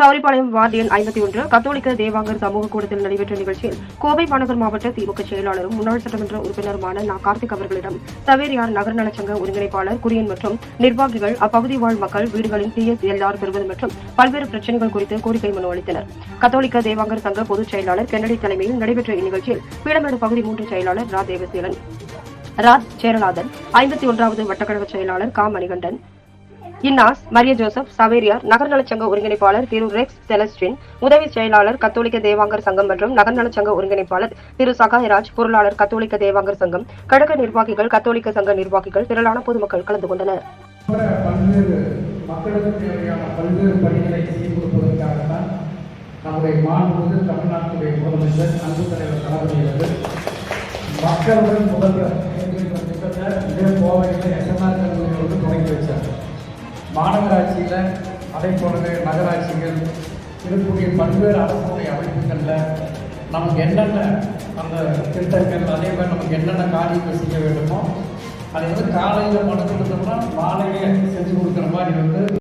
Sowripalayam ward எண் ஐம்பத்தி ஒன்று கத்தோலிக்க தேவாங்கர் சமூக கூடத்தில் நடைபெற்ற நிகழ்ச்சியில் கோவை மாநகர் மாவட்ட திமுக செயலாளரும் முன்னாள் சட்டமன்ற உறுப்பினருமான நா. கார்த்திக் அவர்களிடம் தவேரியார் நகர் நலச்சங்க ஒருங்கிணைப்பாளர் குரியன் மற்றும் நிர்வாகிகள் அப்பகுதி வாழ் மக்கள் வீடுகளின் பிஎஸ்எல்ஆர் பெறுவது மற்றும் பல்வேறு பிரச்சனைகள் குறித்து கோரிக்கை மனு அளித்தனர். கத்தோலிக்க தேவாங்கர் சங்க பொதுச் செயலாளர் கென்னடி தலைமையில் நடைபெற்ற இந்நிகழ்ச்சியில் பீடமேடு பகுதி மூன்று செயலாளர் ரா. தேவசீலன் ராஜ் சேரநாதன் ஐம்பத்தி ஒன்றாவது வட்டக்கழக செயலாளர் கா. மணிகண்டன் இன்னாஸ் மரிய ஜோசப் சவேரியார் நகர்நலச்சங்க ஒருங்கிணைப்பாளர் திரு ரெக்ஸ் செலஸ்டின் உதவி செயலாளர் கத்தோலிக்க தேவாங்கர் சங்கம் மற்றும் நகர்நலச்சங்க ஒருங்கிணைப்பாளர் திரு சகாயராஜ் பொருளாளர் கத்தோலிக்க தேவாங்கர் சங்கம் கழக நிர்வாகிகள் கத்தோலிக்க சங்க நிர்வாகிகள் திரளான பொதுமக்கள் கலந்து கொண்டனர். மக்களுடன் முதல்வர் மாநகராட்சியில் அதே போலவே நகராட்சிகள் இருக்கக்கூடிய பல்வேறு அரசுடைய அமைப்புகளில் நமக்கு என்னென்ன அந்த திட்டங்கள் அதே மாதிரி நமக்கு என்னென்ன காரியங்கள் செய்ய வேண்டுமோ அதை வந்து காலையில் மனு கொடுத்தோம்னா மாலையே